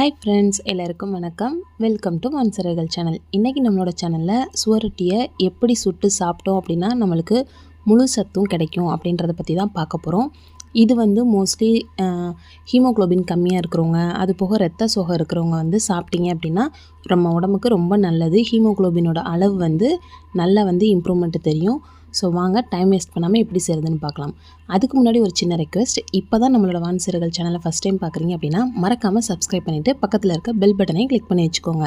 Hi friends எல்லாருக்கும் வணக்கம். Welcome to மன்சரர்கள் channel இன்றைக்கி நம்மளோட சேனலில் சுவரொட்டியை எப்படி சுட்டு சாப்பிட்டோம் அப்படின்னா நம்மளுக்கு முழு சத்தும் கிடைக்கும் அப்படின்றத பற்றி தான் பார்க்க போகிறோம் இது வந்து மோஸ்ட்லி ஹீமோக்ளோபின் கம்மியாக இருக்கிறவங்க அது போக ரத்த சோகை இருக்கிறவங்க வந்து சாப்பிட்டீங்க அப்படின்னா நம்ம உடம்புக்கு ரொம்ப நல்லது. ஹீமோக்ளோபினோட அளவு வந்து நல்லா வந்து இம்ப்ரூவ்மெண்ட்டு தெரியும். ஸோ வாங்க டைம் வேஸ்ட் பண்ணாமல் எப்படி செய்கிறதுன்னு பார்க்கலாம். அதுக்கு முன்னாடி ஒரு சின்ன ரெக்வெஸ்ட் இப்போ தான் நம்மளோட வான் சிறுகள் சேனலை ஃபஸ்ட் டைம் பார்க்குறீங்க அப்படின்னா மறக்காமல் சப்ஸ்கிரைப் பண்ணிவிட்டு பக்கத்தில் இருக்க பெல் பட்டனை கிளிக் பண்ணி வச்சுக்கோங்க.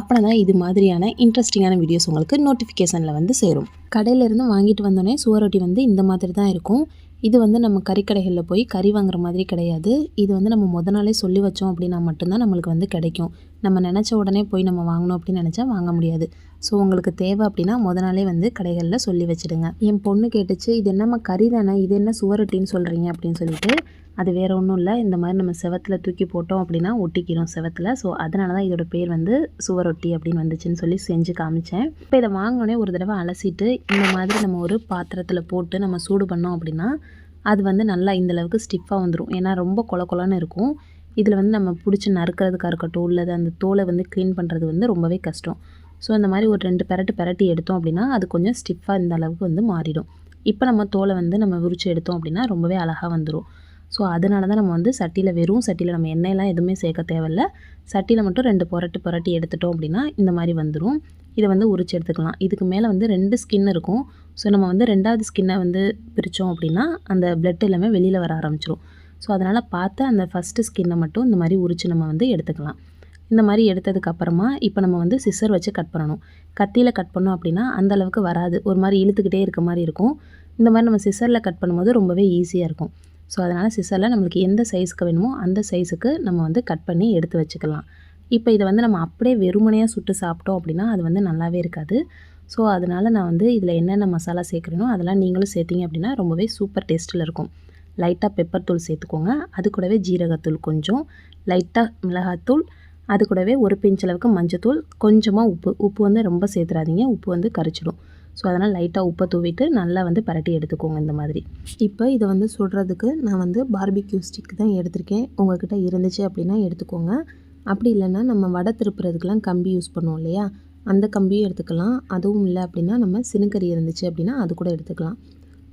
அப்போ தான் இது மாதிரியான இன்ட்ரெஸ்டிங்கான வீடியோஸ் உங்களுக்கு நோட்டிஃபிகேஷனில் வந்து சேரும். கடையிலேருந்து வாங்கிட்டு வந்தோடனே சுவரொட்டி வந்து இந்த மாதிரி தான் இருக்கும். இது வந்து நம்ம கறிக்கடைகளில் போய் கறி வாங்குற மாதிரி கிடையாது. இது வந்து நம்ம முத நாளே சொல்லி வச்சோம் அப்படின்னா மட்டும்தான் நம்மளுக்கு வந்து கிடைக்கும். நம்ம நினச்ச உடனே போய் நம்ம வாங்கணும் அப்படின்னு நினச்சா வாங்க முடியாது. ஸோ உங்களுக்கு தேவை அப்படின்னா முத நாளே வந்து கடைகளில் சொல்லி வச்சுடுங்க. என் பொண்ணு கேட்டுச்சு இது என்னம்மா கறி தானே? இது என்ன சுவரொட்டின்னு சொல்கிறீங்க அப்படின்னு சொல்லிட்டு அது வேறு ஒன்றும் இல்லை. இந்த மாதிரி நம்ம செவத்தில் தூக்கி போட்டோம் அப்படின்னா ஒட்டிக்கிறோம் செவத்தில். ஸோ அதனால தான் இதோட பேர் வந்து சுவரொட்டி அப்படின்னு வந்துச்சுன்னு சொல்லி செஞ்சு காமிச்சேன். இப்போ இதை வாங்கினோடனே ஒரு தடவை அலசிட்டு இந்த மாதிரி நம்ம ஒரு பாத்திரத்தில் போட்டு நம்ம சூடு பண்ணோம் அப்படின்னா அது வந்து நல்லா இந்தளவுக்கு ஸ்டிஃபாக வந்துடும் ஏன்னா ரொம்ப கொல கொலன்னு இருக்கும். இதில் வந்து நம்ம பிடிச்சி நறுக்கிறதுக்காக இருக்கட்டும் உள்ளது அந்த தோலை வந்து க்ளீன் பண்ணுறது வந்து ரொம்பவே கஷ்டம். ஸோ அந்த மாதிரி ஒரு ரெண்டு பெரட்டு பெரட்டி எடுத்தோம் அப்படின்னா அது கொஞ்சம் ஸ்டிஃபாக இந்த அளவுக்கு வந்து மாறிடும். இப்போ நம்ம தோலை வந்து நம்ம விரிச்சு எடுத்தோம் அப்படின்னா ரொம்பவே அழகாக வந்துடும் ஸோ அதனால தான் நம்ம வந்து சட்டியில் வெறும் சட்டியில் நம்ம எண்ணெயெல்லாம் எதுவுமே சேர்க்க தேவையில்ல. சட்டியில் மட்டும் ரெண்டு புரட்டி புரட்டி எடுத்துட்டோம் அப்படின்னா இந்த மாதிரி வந்துடும் இதை வந்து உரிச்சு எடுத்துக்கலாம். இதுக்கு மேலே வந்து ரெண்டு ஸ்கின் இருக்கும். ஸோ நம்ம வந்து ரெண்டாவது ஸ்கின்னை வந்து பிரித்தோம் அப்படின்னா அந்த பிளட் எல்லாமே வெளியில் வர ஆரம்பிச்சிடும் ஸோ அதனால் பார்த்து அந்த ஃபஸ்ட்டு ஸ்கின்னை மட்டும் இந்த மாதிரி உரித்து நம்ம வந்து எடுத்துக்கலாம். இந்த மாதிரி எடுத்ததுக்கப்புறமா இப்போ நம்ம வந்து சிசர் வச்சு கட் பண்ணணும். கத்தியில் கட் பண்ணோம் அப்படின்னா அந்தளவுக்கு வராது. ஒரு மாதிரி இழுத்துக்கிட்டே இருக்க மாதிரி இருக்கும். இந்த மாதிரி நம்ம சிசரில் கட் பண்ணும்போது ரொம்பவே ஈஸியாக இருக்கும். ஸோ அதனால் சிசரில் நம்மளுக்கு எந்த சைஸுக்கு வேணுமோ அந்த சைஸுக்கு நம்ம வந்து கட் பண்ணி எடுத்து வச்சுக்கலாம். இப்போ இதை வந்து நம்ம அப்படியே வெறுமனையாக சுட்டு சாப்பிட்டோம் அப்படின்னா அது வந்து நல்லாவே இருக்காது. ஸோ அதனால் நான் வந்து இதில் என்னென்ன மசாலா சேர்க்குறேனோ அதெல்லாம் நீங்களும் சேர்த்திங்க அப்படின்னா ரொம்பவே சூப்பர் டேஸ்ட்டில் இருக்கும். லைட்டாக பெப்பர் தூள் சேர்த்துக்கோங்க. அது கூடவே ஜீரகத்தூள் கொஞ்சம். லைட்டாக மிளகாத்தூள். அது கூடவே ஒரு பிஞ்ச் அளவுக்கு மஞ்சத்தூள். கொஞ்சமாக உப்பு. உப்பு வந்து ரொம்ப சேர்த்துறாதீங்க. உப்பு வந்து கரைச்சிடும். ஸோ அதனால் லைட்டாக உப்பை தூவிட்டு நல்லா வந்து பரட்டி எடுத்துக்கோங்க இந்த மாதிரி. இப்போ இதை வந்து சுடுறதுக்கு நான் வந்து பார்பிக்யூ ஸ்டிக் தான் எடுத்திருக்கேன். உங்கள்கிட்ட இருந்துச்சு அப்படின்னா எடுத்துக்கோங்க. அப்படி இல்லைன்னா நம்ம வடை திருப்புறதுக்கெலாம் கம்பி யூஸ் பண்ணுவோம் இல்லையா? அந்த கம்பியும் எடுத்துக்கலாம். அதுவும் இல்லை அப்படின்னா நம்ம சினுக்கறி இருந்துச்சு அப்படின்னா அது கூட எடுத்துக்கலாம்.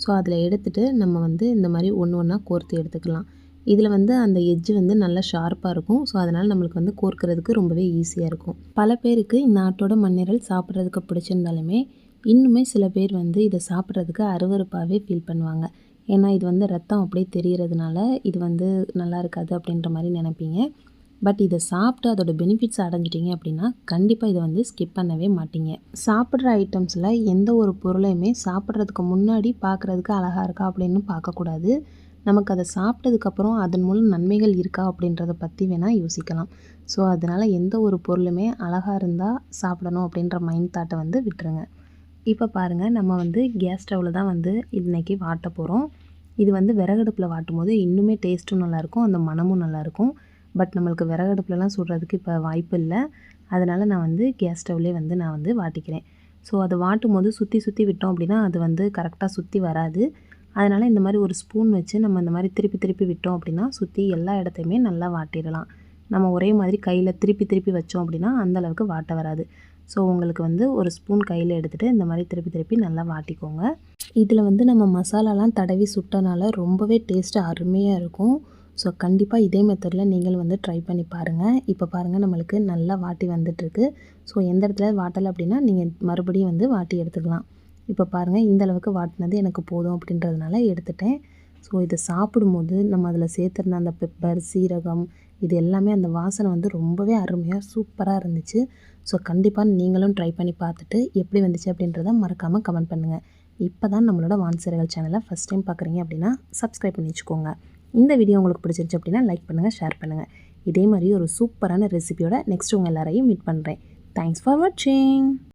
ஸோ அதில் எடுத்துகிட்டு நம்ம வந்து இந்த மாதிரி ஒன்று ஒன்றா கோர்த்து எடுத்துக்கலாம். இதில் வந்து அந்த எஜ்ஜு வந்து நல்லா ஷார்ப்பாக இருக்கும். ஸோ அதனால் நம்மளுக்கு வந்து கோர்க்கிறதுக்கு ரொம்பவே ஈஸியாக இருக்கும். பல பேருக்கு இந்த ஆட்டோட மண்ணீரல் சாப்பிட்றதுக்கு பிடிச்சிருந்தாலுமே இன்னுமே சில பேர் வந்து இதை சாப்பிட்றதுக்கு அருவறுப்பாகவே ஃபீல் பண்ணுவாங்க. ஏன்னா இது வந்து ரத்தம் அப்படியே தெரிகிறதுனால இது வந்து நல்லா இருக்காது அப்படின்ற மாதிரி நினைப்பீங்க. பட் இதை சாப்பிட்டு அதோட பெனிஃபிட்ஸ் அடைஞ்சிட்டிங்க அப்படின்னா கண்டிப்பாக இதை வந்து ஸ்கிப் பண்ணவே மாட்டீங்க. சாப்பிட்ற ஐட்டம்ஸில் எந்த ஒரு பொருளையுமே சாப்பிட்றதுக்கு முன்னாடி பார்க்குறதுக்கு அழகாக இருக்கா அப்படின்னு பார்க்கக்கூடாது நமக்கு அதை சாப்பிட்டதுக்கப்புறம் அதன் மூலம் நன்மைகள் இருக்கா அப்படின்றத பற்றி வேணால் யோசிக்கலாம். ஸோ அதனால் எந்த ஒரு பொருளுமே அழகாக இருந்தால் சாப்பிடணும் அப்படின்ற மைண்ட் தாட்டை வந்து விட்டுருங்க. இப்போ பாருங்கள் நம்ம வந்து கேஸ் ஸ்டவ்வில் தான் வந்து இன்றைக்கி வாட்ட போகிறோம் இது வந்து விறகடுப்பில் வாட்டும் போது இன்னுமே டேஸ்ட்டும் நல்லாயிருக்கும் அந்த மனமும் நல்லாயிருக்கும் பட் நம்மளுக்கு விறகடுப்புலலாம் சுடுறதுக்கு இப்போ வாய்ப்பு இல்லை. அதனால் நான் வந்து கேஸ் ஸ்டவ்லேயே வந்து நான் வந்து வாட்டிக்கிறேன். ஸோ அதை வாட்டும் போது சுற்றி சுற்றி விட்டோம் அப்படின்னா அது வந்து கரெக்டாக சுற்றி வராது. அதனால் இந்த மாதிரி ஒரு ஸ்பூன் வச்சு நம்ம இந்த மாதிரி திருப்பி திருப்பி விட்டோம் அப்படின்னா சுற்றி எல்லா இடத்தையுமே நல்லா வாட்டிடலாம். நம்ம ஒரே மாதிரி கையில் திருப்பி திருப்பி வச்சோம் அப்படின்னா அந்தளவுக்கு வாட்ட வராது. ஸோ உங்களுக்கு வந்து ஒரு ஸ்பூன் கையில் எடுத்துகிட்டு இந்த மாதிரி திருப்பி திருப்பி நல்லா வாட்டிக்கோங்க. இதில் வந்து நம்ம மசாலாலாம் தடவி சுட்டனால ரொம்பவே டேஸ்ட்டு அருமையாக இருக்கும். ஸோ கண்டிப்பாக இதே மெத்தடில் நீங்கள் வந்து ட்ரை பண்ணி பாருங்கள் இப்போ பாருங்கள் நம்மளுக்கு நல்லா வாட்டி வந்துட்டுருக்கு. ஸோ எந்த இடத்துல வாட்டலை அப்படின்னா நீங்கள் மறுபடியும் வந்து வாட்டி எடுத்துக்கலாம். இப்போ பாருங்கள் இந்த அளவுக்கு வாட்டினது எனக்கு போதும் அப்படின்றதுனால எடுத்துட்டேன். ஸோ இதை சாப்பிடும்போது நம்ம அதில் சேர்த்துருந்த அந்த பெப்பர் சீரகம் இது எல்லாமே அந்த வாசனை வந்து ரொம்பவே அருமையாக சூப்பராக இருந்துச்சு. ஸோ கண்டிப்பாக நீங்களும் ட்ரை பண்ணி பார்த்துட்டு எப்படி வந்துச்சு அப்படின்றத மறக்காமல் கமெண்ட் பண்ணுங்கள் இப்போ தான் நம்மளோட வான்சீரகல் சேனலை ஃபஸ்ட் டைம் பார்க்குறீங்க அப்படின்னா சப்ஸ்கிரைப் பண்ணி வச்சுக்கோங்க. இந்த வீடியோ உங்களுக்கு பிடிச்சிருச்சு அப்படின்னா லைக் பண்ணுங்கள் ஷேர் பண்ணுங்கள் இதே மாதிரி ஒரு சூப்பரான ரெசிபியோட நெக்ஸ்ட் உங்கள் எல்லாரையும் மீட் பண்ணுறேன் தேங்க்ஸ் ஃபார் வாட்சிங்